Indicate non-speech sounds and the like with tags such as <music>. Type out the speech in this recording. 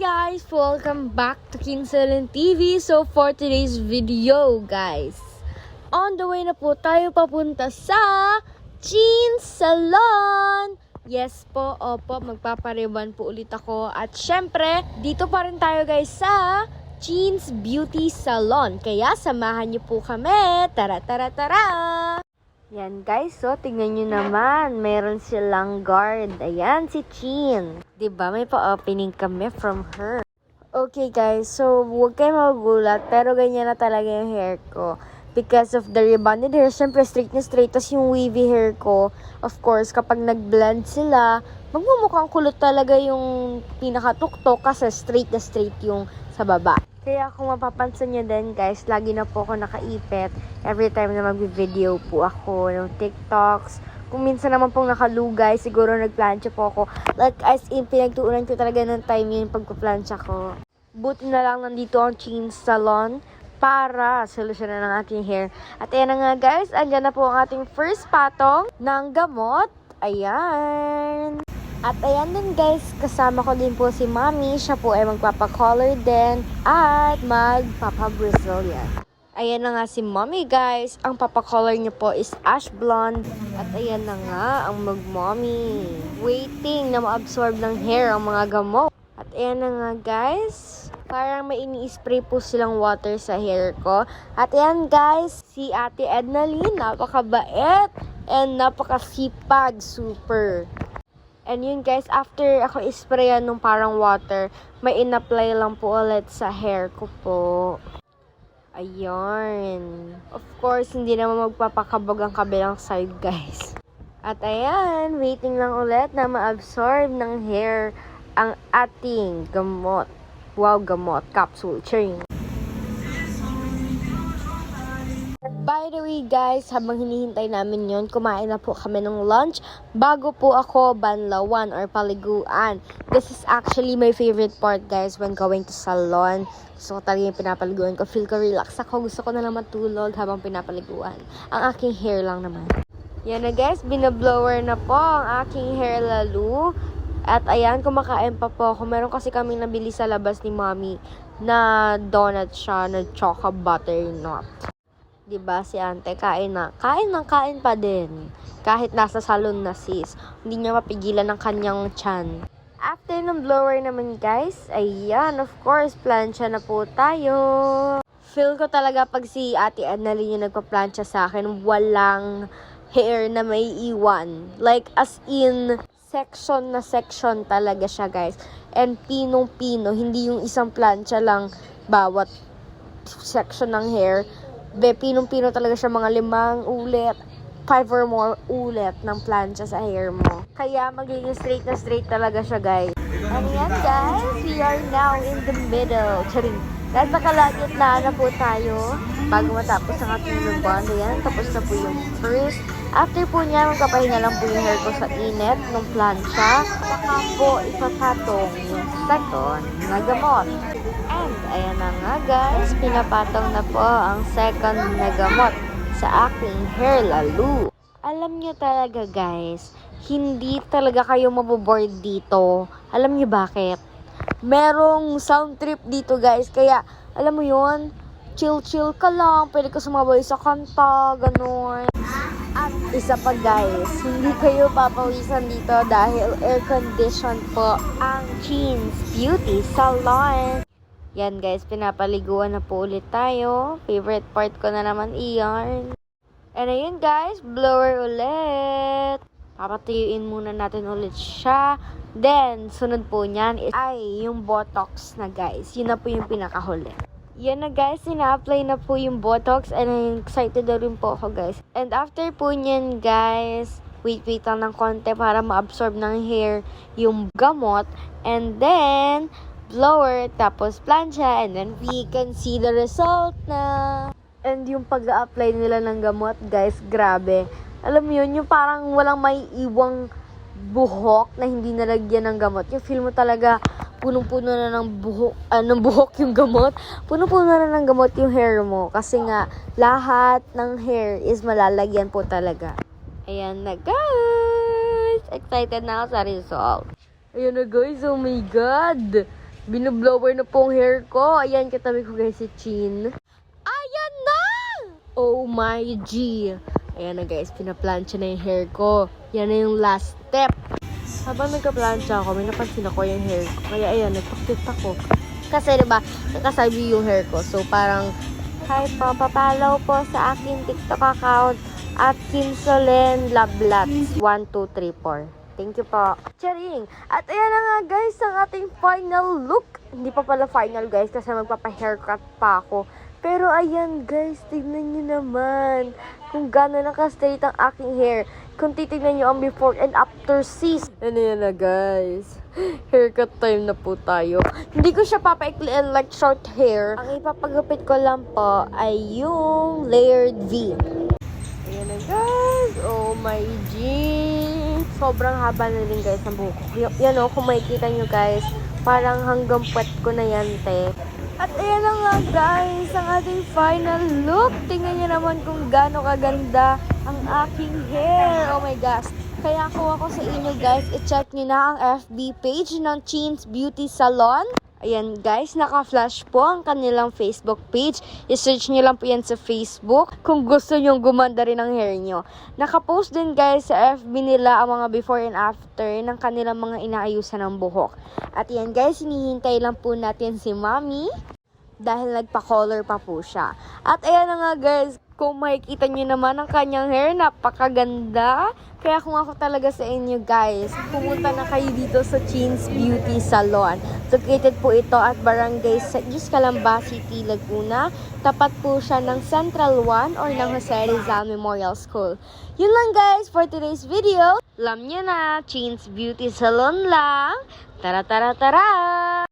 guys! Welcome back to Kinsalin TV. So for today's video guys, on the way na po tayo papunta sa Chin Salon! Yes po, opo, magpapariban po ulit ako. At syempre, dito pa rin tayo guys sa Chin's Beauty Salon. Kaya samahan niyo po kami. Tara, tara, tara! Yan guys, so tingnan nyo naman, meron silang guard. Ayan, si Chin. 'Di ba may pa-opening kami from her. Okay guys, so huwag kayo magulat, pero ganyan na talaga yung hair ko. Because of the rebonded hair, syempre straight na straight. Tapos yung wavy hair ko, of course, kapag nag-blend sila, magmumukhang kulot talaga yung pinakatuktok kasi straight na straight yung sa baba. Kaya kung mapapansin nyo din guys, lagi na po ako nakaipit every time na mag-video po ako ng TikToks. Kung minsan naman pong nakalugay, siguro nagplansya po ako. Like as in, pinagtuunan ko talaga ng time yung pagpaplansya ko. Buti na lang nandito ang Chin Salon para solusyonan ng ating hair. At ayan na nga guys, andyan na po ang ating first patong ng gamot. Ayan. At ayan din guys, kasama ko din po si Mami. Siya po ay magpapakolor din at magpapabrazilian. Ayan na nga si Mommy guys. Ang papakolor niya po is ash blonde. At ayan na nga ang mag-mommy. Waiting na ma-absorb ng hair ang mga gamot. At ayan na nga guys. Parang may ini-spray po silang water sa hair ko. At ayan guys, si Ate Edna Lee, napakabait and napakasipag, super. And yun guys, after ako isprayan nung parang water, may in-apply lang po ulit sa hair ko po. Ayun. Of course, hindi naman magpapakabog ang kabilang side guys. At ayan, waiting lang ulit na ma-absorb ng hair ang ating gamot. Wow, gamot. Capsule. Chain. By the way guys, habang hinihintay namin yon, kumain na po kami ng lunch bago po ako banlawan or paliguan. This is actually my favorite part guys when going to salon. Gusto ko talaga yung pinapaliguan ko. Feel ko relax ako. Gusto ko na lang matulog habang pinapaliguan. Ang aking hair lang naman. Yan na guys, binablower na po ang aking hair lalo. At ayan, kumakain pa po ako. Meron kasi kaming nabili sa labas ni mommy na donut siya na choco butternut. 'Di ba si ante? Kain na. Kain ng kain pa din. Kahit nasa salon na sis. Hindi niya mapigilan ng kanyang chan after ng blower naman guys ayan of course plancha na po tayo. Feel ko talaga pag si ate Annalyn yung nagpa-plancha sa akin walang hair na may iwan. Like as in section na section talaga siya guys. And pinong pino hindi yung isang plancha lang bawat section ng hair Be, pinong-pino talaga siya mga limang ulit, five or more ulit ng plancha sa hair mo. Kaya magiging straight na straight talaga siya, guys. And yan, guys, we are now in the middle. Charing. Guys, nakalagit na na po tayo bago matapos ang ating luban. Ayan, tapos na po yung first. After po niya, magpapahinga lang po yung hair ko sa init ng plancha. Saka po ipapatong yung second na gamot. Ayan na nga guys, pinapatong na po ang second na gamot sa aking hair lalo. Alam nyo talaga guys, hindi talaga kayo maboboard dito. Alam nyo bakit? Merong sound trip dito guys, kaya alam mo yon chill-chill ka lang, pwede ka sumabay sa kanta, ganun. At isa pa guys, hindi kayo papawisan dito dahil air condition po ang Jeans Beauty Salon. Yan guys, pinapaliguan na po ulit tayo. Favorite part ko na naman iyan. And ayun guys, blower ulit. Papatuyuin muna natin ulit siya. Then, sunod po niyan is, ay yung botox na guys. Yun na po yung pinakahuli. Yan na guys, ina-apply na po yung botox and I'm excited na rin po ako guys. And after po niyan guys, wait wait lang ng konti para ma-absorb ng hair yung gamot. And then, blower, tapos plancha, and then we can see the result na. And yung pag apply nila ng gamot, guys, grabe. Alam mo yun, yung parang walang may iwang buhok na hindi nalagyan ng gamot. Yung feel mo talaga, punong-puno na ng buhok, uh, ng buhok yung gamot. Punong-puno na ng gamot yung hair mo. Kasi nga, lahat ng hair is malalagyan po talaga. Ayan na, guys! Excited na ako sa result. Ayan na, guys. Oh my God! Binublower na po ang hair ko. Ayan, katabi ko guys si Chin. Ayan na! Oh my G. Ayan na guys, pinaplansya na yung hair ko. Yan na yung last step. Habang nagka-plancha ako, may napansin ako yung hair ko. Kaya ayan, nagpakit ako. Kasi diba, nakasabi yung hair ko. So parang, hi po, papalaw po sa aking TikTok account at Kimsolen Lablats 1234. Thank you po. Charing! At ayan na nga guys, ang ating final look. Hindi pa pala final guys kasi magpapa-haircut pa ako. Pero ayan guys, tignan nyo naman kung gano'n naka-straight ang aking hair. Kung titignan nyo ang before and after sis. Ano yan na guys. <gasps> Haircut time na po tayo. Hindi ko siya papaiklian like short hair. Ang ipapagupit ko lang po ay yung layered V. Ayan na guys. Oh my G. Sobrang haba na rin guys ang buhok ko. Yan o, kung makikita nyo guys, parang hanggang puwet ko na yan te. At ayan na nga guys, ang ating final look. Tingnan nyo naman kung gaano kaganda ang aking hair. Oh my gosh. Kaya kung ako sa inyo guys, i-check nyo na ang FB page ng Cheens Beauty Salon. Ayan guys, naka-flash po ang kanilang Facebook page. I-search nyo lang po yan sa Facebook kung gusto nyo gumanda rin ang hair nyo. Naka-post din guys sa FB nila ang mga before and after ng kanilang mga inaayusan ng buhok. At yan guys, hinihintay lang po natin si Mami dahil nagpa-color pa po siya. At ayan na nga guys, kung makikita nyo naman ang kanyang hair, napakaganda. Kaya kung ako talaga sa inyo guys, pumunta na kayo dito sa Cheens Beauty Salon. Located po ito at Barangay St. Jus Calamba City, Laguna. Tapat po siya ng Central 1 or ng Jose Rizal Memorial School. Yun lang guys for today's video. Alam nyo na, Cheens Beauty Salon lang. Tara, tara, tara!